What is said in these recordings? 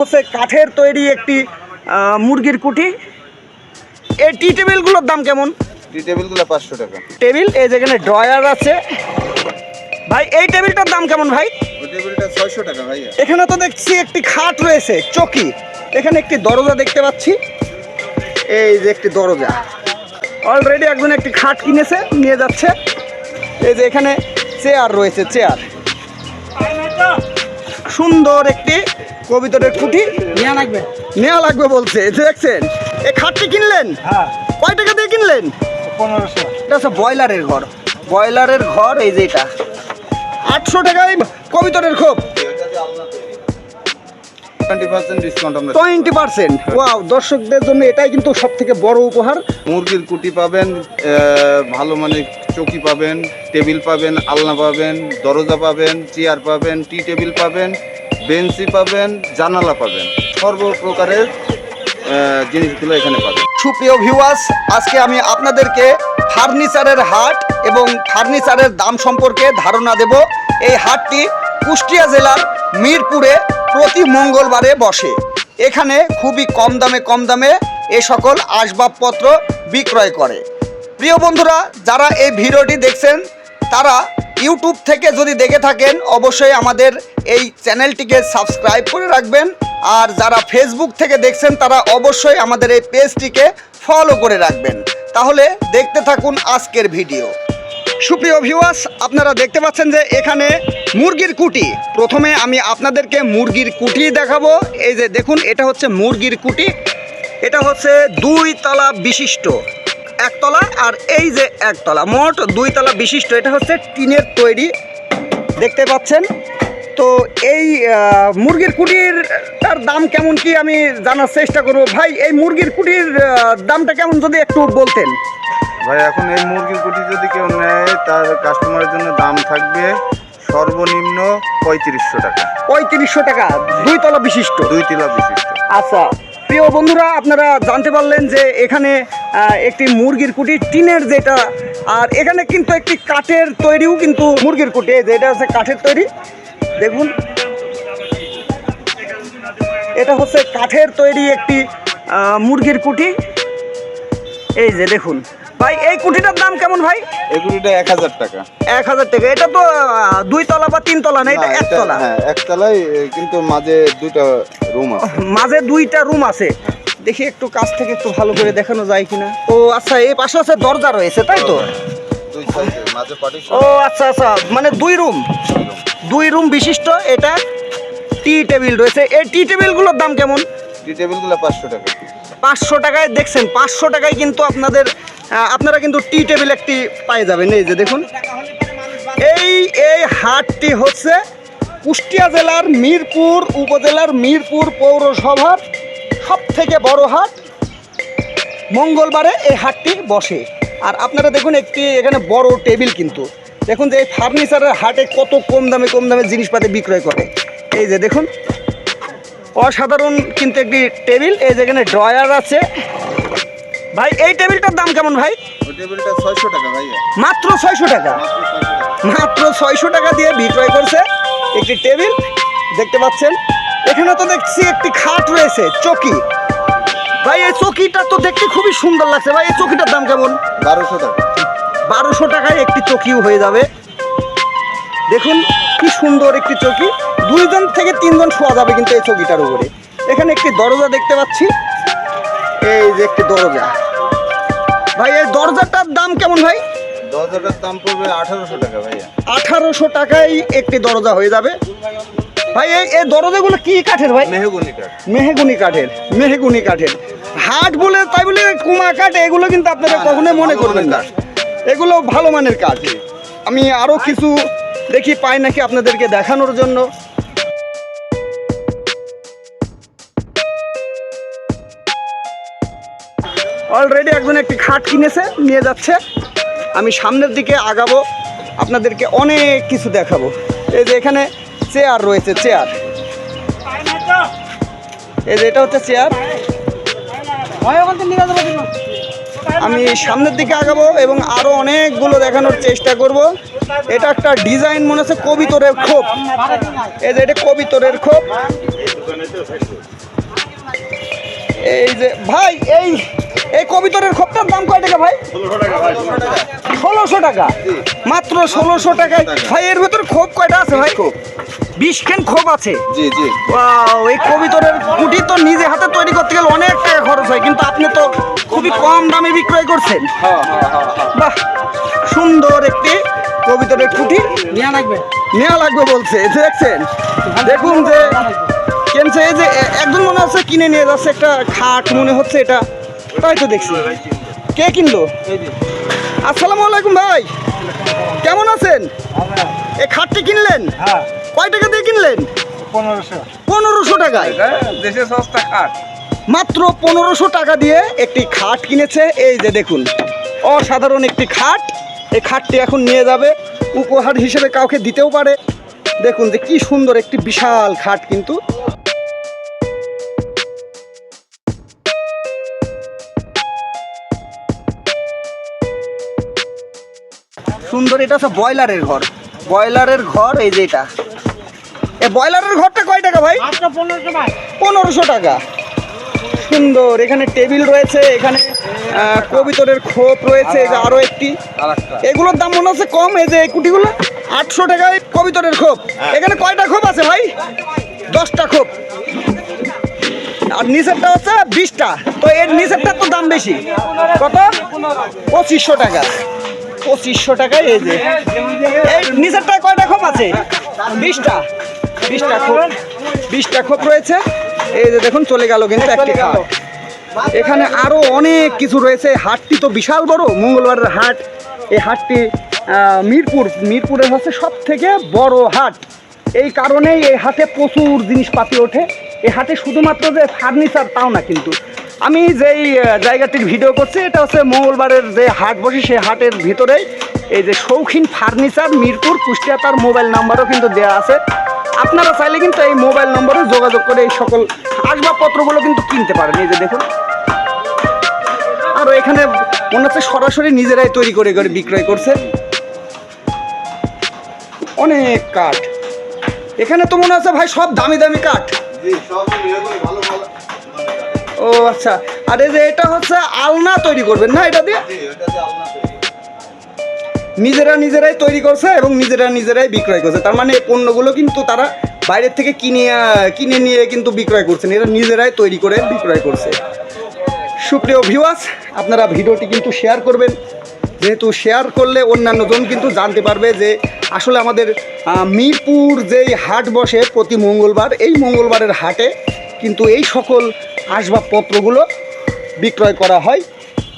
হচ্ছে কাঠের তৈরি একটি মুরগির কুটি এই টি টেবিলগুলোর দাম কেমন? টি টেবিলগুলো পাঁচশো টাকা। টেবিল এই যেখানে ড্রয়ার আছে। ভাই এই টেবিলটার দাম কেমন ভাই? টেবিলটা ছয়শো টাকা ভাইয়া। এখানে তো দেখছি একটি খাট রয়েছে চকি। এখানে একটি দরজা দেখতে পাচ্ছি। এই যে একটি দরজা। অলরেডি একজন একটি খাট কিনেছে নিয়ে যাচ্ছে। এই যে এখানে চেয়ার রয়েছে চেয়ার। সুন্দর একটি কবিতরের কুঠি নেওয়া লাগবে। নেওয়া লাগবে বলছে। এই দেখছেন এই খাটটি কিনলেন? হ্যাঁ। কয় টাকা দিয়ে কিনলেন? পনেরোশো। এটা হচ্ছে ব্রয়লারের ঘর। ব্রয়লারের ঘর এই যে এটা। আটশো টাকায় কবিতরের খোপ টোয়েন্টি পার্সেন্ট ডিসকাউন্ট আমরা টোয়েন্টি পার্সেন্ট ওয়াও দর্শকদের জন্য এটাই কিন্তু সব থেকে বড় উপহার। মুরগির কুটি পাবেন ভালো মানের চৌকি পাবেন, টেবিল পাবেন, আলনা পাবেন, দরজা পাবেন, চেয়ার পাবেন, টি টেবিল পাবেন, বেঞ্চি পাবেন, জানালা পাবেন। সর্বপ্রকারের জিনিসগুলো এখানে পাবেন। সুপ্রিয় ভিউয়ার্স আজকে আমি আপনাদেরকে ফার্নিচারের হাট এবং ফার্নিচারের দাম সম্পর্কে ধারণা দেব। এই হাটটি কুষ্টিয়া জেলার মিরপুরে প্রতি মঙ্গলবারে বসে। এখানে খুবই কম দামে কম দামে এ সকল আসবাবপত্র বিক্রয় করে। প্রিয় বন্ধুরা, যারা এই ভিডিওটি দেখছেন, তারা ইউটিউব থেকে যদি দেখে থাকেন, অবশ্যই আমাদের এই চ্যানেলটিকে সাবস্ক্রাইব করে রাখবেন। আর যারা ফেসবুক থেকে দেখছেন, তারা অবশ্যই আমাদের এই পেজটিকে ফলো করে রাখবেন। তাহলে দেখতে থাকুন আজকের ভিডিও। সুপ্রিয় ভিউয়ার্স আপনারা দেখতে পাচ্ছেন যে এখানে মুরগির কুটি। প্রথমে আমি আপনাদেরকে মুরগির কুটি দেখাবো। এই যে দেখুন, এটা হচ্ছে মুরগির কুটি। এটা হচ্ছে দুই তালা বিশিষ্ট। একতলা আর এই যে একতলা মোট দুই তলা বিশিষ্ট এটা হচ্ছে টিনের তৈরি। দেখতে পাচ্ছেন? তো এই মুরগির কুটির তার দাম কেমন কি আমি জানার চেষ্টা করব। ভাই এই মুরগির কুটির দামটা কেমন যদি একটু বলতেন? ভাই এখন এই মুরগির কুটি যদি কেউ নেয় তার কাস্টমারের জন্য দাম থাকবে সর্বনিম্ন পঁয়ত্রিশশো টাকা। পঁয়ত্রিশশো টাকা দুই তলা বিশিষ্ট। দুই তিলা বিশিষ্ট। আচ্ছা প্রিয় বন্ধুরা আপনারা জানতে পারলেন যে এখানে একটি মুরগির কুটি টিনের যেটা। আর এখানে কিন্তু একটি কাঠের তৈরিও কিন্তু মুরগির কুটি এই যে এটা হচ্ছে কাঠের তৈরি। দেখুন। এটা হচ্ছে কাঠের তৈরি একটি মুরগির কুটি। এই যে দেখুন। ভাই এই কুটিটার দাম কেমন ভাই? এই কুটিটা এক হাজার টাকা। এক হাজার টাকা। এটা তো দুই তলা বা তিন তলা না এটা না, এটা- একতলা হ্যাঁ একতলায় এ, কিন্তু মাঝে দুইটা রুম আছে। মাঝে দুইটা রুম আছে। দেখি একটু কাছ থেকে একটু ভালো করে দেখানো যায় কিনা। ও আচ্ছা এই পাশে আছে দরজা রয়েছে তাই তো? ও আচ্ছা আচ্ছা মানে দুই রুম। দুই রুম বিশিষ্ট এটা টি টেবিল রয়েছে। এই টি টেবিলগুলোর দাম কেমন? টি টেবিলগুলো পাঁচশো টাকা। পাঁচশো টাকায় দেখছেন পাঁচশো টাকায় কিন্তু আপনাদের আপনারা কিন্তু টি টেবিল একটি পাই যাবেন। এই যে দেখুন এই এই হাটটি হচ্ছে কুষ্টিয়া জেলার মিরপুর উপজেলার মিরপুর পৌরসভার সব থেকে বড় হাট? মঙ্গলবারে এই হাটটি বসে। আর আপনারা দেখুন একটি এখানে বড় টেবিল কিন্তু। দেখুন যে এই ফার্নিচারের হাটে কত কম দামে কম দামে জিনিসপাতি বিক্রয় করে। এই যে দেখুন অসাধারণ কিন্তু একটি টেবিল। এই যেখানে ড্রয়ার আছে। ভাই এই টেবিলটার দাম কেমন ভাই? টেবিলটা ছয়শো টাকা ভাইয়া মাত্র ছয়শো টাকা। মাত্র ছয়শো টাকা দিয়ে বিক্রয় করছে একটি টেবিল। দেখতে পাচ্ছেন এখানে তো দেখছি একটি খাট রয়েছে চকি। ভাই এই চকিটা তো দেখতে খুবই সুন্দর লাগছে। ভাই এই চকিটার দাম কেমন? বারোশো টাকা। বারোশো টাকায় একটি চকিও হয়ে যাবে। দেখুন কি সুন্দর একটি চকি। দুইজন থেকে তিনজন শোয়া যাবে কিন্তু এই চকিটার উপরে। এখানে একটি দরজা দেখতে পাচ্ছি। এই যে একটি দরজা। ভাই এই দরজাটার দাম কেমন ভাই? দরজাটার দাম পড়বে আঠারোশো টাকা ভাইয়া। আঠারোশো টাকায় একটি দরজা হয়ে যাবে। ভাই এই এই দরজাগুলো কি কাঠের ভাই? মেহগুনি কাঠ। মেহেগুনি কাঠের মেহেগুনি কাঠের। হাট বলে তাই বলে কুমা কাঠ এগুলো কিন্তু আপনারা না, কখনোই মনে করবেন না। এগুলো ভালো মানের কাজ আমি আরও কিছু দেখি পাই নাকি আপনাদেরকে দেখানোর জন্য। অলরেডি একজন একটি খাট কিনেছে নিয়ে যাচ্ছে। আমি সামনের দিকে আগাবো আপনাদেরকে অনেক কিছু দেখাবো। এই যে এখানে চেয়ার রয়েছে, চেয়ার। এই যে এটা হচ্ছে চেয়ার। আমি সামনের দিকে আগাবো এবং আরও অনেকগুলো দেখানোর চেষ্টা করব। এটা একটা ডিজাইন, মনে হচ্ছে কবিতরের খোপ। এই যে এটা কবিতরের খোপ। এই যে, ভাই, এই এই কবিতরের খোপটার দাম কয় টাকা ভাই? ষোলোশো টাকা। মাত্র ষোলোশো টাকায়। ভাই এর ভেতর খোপ কয়টা আছে ভাই? বিশ খেন খোপ আছে? জি জি। এই কবিতরের কুটি তো নিজে হাতে তৈরি করতে গেলে অনেক টাকা খরচ হয় কিন্তু আপনি তো খুবই কম দামে বিক্রয় করছেন। হ্যাঁ হ্যাঁ হ্যাঁ হ্যাঁ বাহ সুন্দর একটি কবিতরের কুটি। নেওয়া লাগবে। নেওয়া লাগবে বলছে দেখছেন? দেখুন যে কেনছে এই যে একজন মনে হচ্ছে কিনে নিয়ে যাচ্ছে একটা খাট মনে হচ্ছে এটা। তাই তো দেখছি। কে কিনলো? আসসালামু আলাইকুম ভাই। কেমন আছেন? এই খাটটি কিনলেন? হ্যাঁ। কয় টাকা দিয়ে কিনলেন? পনেরোশো। পনেরোশো টাকায়। দেশে সস্তা খাট। মাত্র পনেরোশো টাকা দিয়ে একটি খাট কিনেছে। এই যে দেখুন অসাধারণ একটি খাট। এই খাটটি এখন নিয়ে যাবে। উপহার হিসেবে কাউকে দিতেও পারে। দেখুন যে কি সুন্দর একটি বিশাল খাট কিন্তু। সুন্দর এটা হচ্ছে ব্রয়লারের ঘর। ব্রয়লারের ঘর এই যে এটা। এ ব্রয়লারের ঘরটা কয় টাকা ভাই? মাত্র পনেরোশো টাকা। সুন্দর এখানে টেবিল রয়েছে এখানে কবিতরের খোপ রয়েছে এই যে আরও একটি। আরেকটা। এগুলোর দাম মনে হচ্ছে কম এই যে এই কুটিগুলো আটশো টাকায় কবিতরের খোপ। এখানে কয়টা খোপ আছে ভাই? দশটা খোপ। আর নিচেরটা হচ্ছে বিশটা। তো এর নিচেরটার তো দাম বেশি। কত? পঁচিশশো টাকা। পঁচিশশো টাকায় এই যে। এই নিচেরটা কয়টা খোপ আছে? বিশটা। বিশটা খোপ। বিশটা খোপ রয়েছে। এই যে দেখুন চলে গেল কিন্তু একটি খাট এখানে আরও অনেক কিছু রয়েছে। হাটটি তো বিশাল বড়। মঙ্গলবারের হাট। এই হাটটি মিরপুর। মিরপুরের হচ্ছে সব থেকে বড় হাট। এই কারণেই এই হাটে প্রচুর জিনিসপাতি ওঠে। এই হাটে শুধুমাত্র যে ফার্নিচার তাও না কিন্তু। আমি যেই জায়গাটির ভিডিও করছি, এটা হচ্ছে মঙ্গলবারের যে হাট বসে, সেই হাটের ভিতরে এই যে শৌখিন ফার্নিচার, মিরপুর, কুষ্টিয়া, তার মোবাইল নাম্বারও কিন্তু দেওয়া আছে। আপনারা চাইলে কিন্তু এই মোবাইল নম্বরে যোগাযোগ করে এই সকল আসবাবপত্রগুলো কিন্তু কিনতে পারেন। এই যে দেখুন। আরও এখানে মনে হচ্ছে সরাসরি নিজেরাই তৈরি করে করে বিক্রয় করছে। অনেক কাঠ। এখানে তো মনে হচ্ছে ভাই সব দামি দামি কাঠ। ভালো ও আচ্ছা আর এই যে এটা হচ্ছে আলনা তৈরি করবেন না এটা দিয়ে। নিজেরা নিজেরাই তৈরি করছে এবং নিজেরা নিজেরাই বিক্রয় করছে। তার মানে এই পণ্যগুলো কিন্তু তারা বাইরের থেকে কিনে কিনে নিয়ে কিন্তু বিক্রয় করছেন। এরা নিজেরাই তৈরি করে বিক্রয় করছে। সুপ্রিয় ভিউয়ার্স আপনারা ভিডিওটি কিন্তু শেয়ার করবেন। যেহেতু শেয়ার করলে অন্যান্য জন কিন্তু জানতে পারবে যে আসলে আমাদের মিরপুর যেই হাট বসে প্রতি মঙ্গলবার এই মঙ্গলবারের হাটে কিন্তু এই সকল আসবাবপত্রগুলো বিক্রয় করা হয়।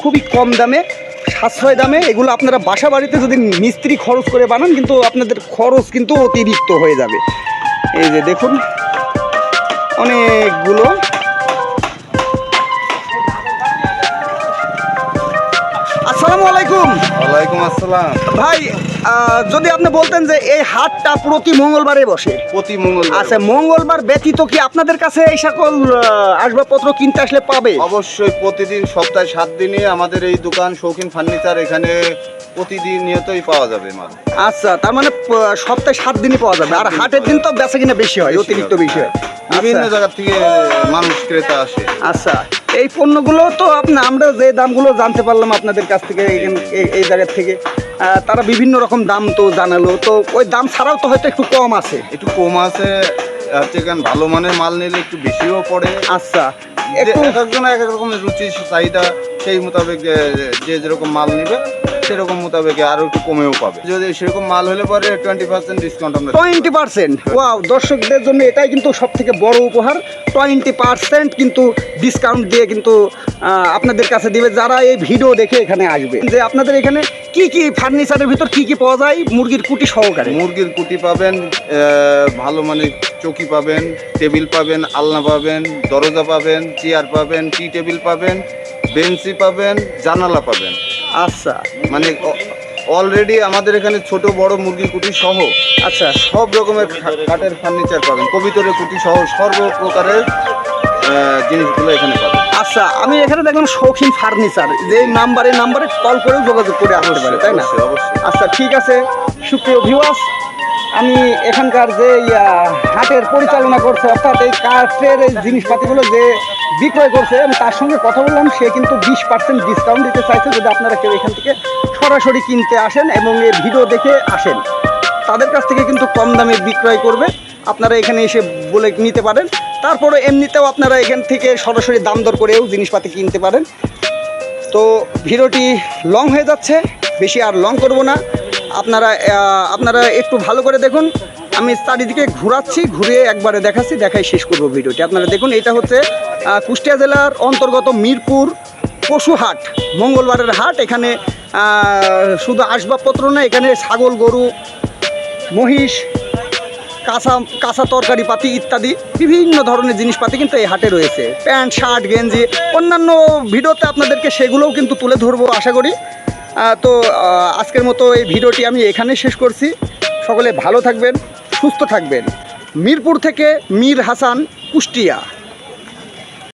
খুবই কম দামে, সাশ্রয় দামে। এগুলো আপনারা বাসা বাড়িতে যদি মিস্ত্রি খরচ করে বানান, কিন্তু আপনাদের খরচ কিন্তু অতিরিক্ত হয়ে যাবে। এই যে দেখুন, অনেকগুলো আলাইকুম ওয়ালাইকুম আসসালাম। ভাই যদি আপনি বলতেন যে এই হাটটা প্রতি মঙ্গলবারে বসে। প্রতি মঙ্গল আচ্ছা মঙ্গলবার ব্যতীত কি আপনাদের কাছে এই সকল আসবাবপত্র কিনতে আসলে পাবে? অবশ্যই প্রতিদিন সপ্তাহে সাত দিনে আমাদের এই দোকান শৌখিন ফার্নিচার এখানে প্রতিদিন নিয়তই পাওয়া যাবে মাল। আচ্ছা তার মানে সপ্তাহে সাত দিনই পাওয়া যাবে। আর হাটের দিন তো বেচা কিনা বেশি হয় অতিরিক্ত বেশি হয়। বিভিন্ন আচ্ছা। জায়গা থেকে মানুষ ক্রেতা আসে। আচ্ছা। এই পণ্যগুলো তো আপনি আমরা যে দামগুলো জানতে পারলাম আপনাদের কাছ থেকে এই- এই জায়গার থেকে তারা বিভিন্ন রকম দাম তো জানালো। তো ওই দাম ছাড়াও তো হয়তো একটু কম আছে। একটু কম আছে হচ্ছে ভালো মানের মাল নিলে একটু বেশিও পড়ে। আচ্ছা এক একজন এক এক রকমের রুচি চাহিদা। সেই মোতাবেক যে যেরকম মাল নেবে সেরকম মোতাবেক আরও একটু কমেও পাবে। যদি সেরকম মাল হলে পরে টোয়েন্টি পার্সেন্ট ডিসকাউন্ট আমরা টোয়েন্টি পার্সেন্ট ওয়াও দর্শকদের জন্য এটাই কিন্তু সব থেকে বড় উপহার। টোয়েন্টি পার্সেন্ট কিন্তু ডিসকাউন্ট দিয়ে কিন্তু আপনাদের কাছে দিবে যারা এই ভিডিও দেখে এখানে আসবে। যে আপনাদের এখানে কি কি ফার্নিচারের ভিতর কি কি পাওয়া যায়? মুরগির কুটি সহকারে। মুরগির কুটি পাবেন ভালো মানে চৌকি পাবেন টেবিল পাবেন আলনা পাবেন দরজা পাবেন চেয়ার পাবেন টি টেবিল পাবেন বেঞ্চি পাবেন জানালা পাবেন। আচ্ছা। মানে অলরেডি আমাদের এখানে ছোট বড় মুরগির কুটি সহ আচ্ছা। সব রকমের কাঠের ফার্নিচার পাবেন। কবিতরের কুটি সহ সর্ব প্রকারের জিনিসগুলো এখানে পাবেন। আচ্ছা আমি এখানে দেখলাম শৌখিন ফার্নিচার যে নাম্বারে নাম্বারে কল করেও যোগাযোগ করে আসতে পারে তাই না। আচ্ছা ঠিক আছে। সুপ্রিয় ভিউয়ার্স আমি এখানকার যে হাটের পরিচালনা করছে, অর্থাৎ এই কাঠের এই জিনিসপাতিগুলো যে বিক্রয় করছে, আমি তার সঙ্গে কথা বললাম, সে কিন্তু বিশ পার্সেন্ট ডিসকাউন্ট দিতে চাইছে, যদি আপনারা কেউ এখান থেকে সরাসরি কিনতে আসেন এবং এই ভিডিও দেখে আসেন। তাদের কাছ থেকে কিন্তু কম দামে বিক্রয় করবে, আপনারা এখানে এসে বলে নিতে পারেন। তারপরে এমনিতেও আপনারা এখান থেকে সরাসরি দাম দর করেও জিনিসপাতি কিনতে পারেন। তো ভিডিওটি লং হয়ে যাচ্ছে, বেশি আর লং করব না। আপনারা আপনারা একটু ভালো করে দেখুন। আমি চারিদিকে ঘোরাচ্ছি ঘুরে একবারে দেখাচ্ছি, দেখাই শেষ করব ভিডিওটি। আপনারা দেখুন, এটা হচ্ছে কুষ্টিয়া জেলার অন্তর্গত মিরপুর পশু হাট, মঙ্গলবারের হাট। এখানে শুধু আসবাবপত্র না এখানে ছাগল, গরু, মহিষ, কাঁচা কাঁচা তরকারি পাতি ইত্যাদি বিভিন্ন ধরনের জিনিসপাতি কিন্তু এই হাটে রয়েছে। প্যান্ট, শার্ট, গেঞ্জি, অন্যান্য ভিডিওতে আপনাদেরকে সেগুলোও কিন্তু তুলে ধরবো, আশা করি। তো আজকের মতো এই ভিডিওটি আমি এখানে শেষ করছি। সকলে ভালো থাকবেন, সুস্থ থাকবেন। মিরপুর থেকে মীর হাসান কুষ্টিয়া।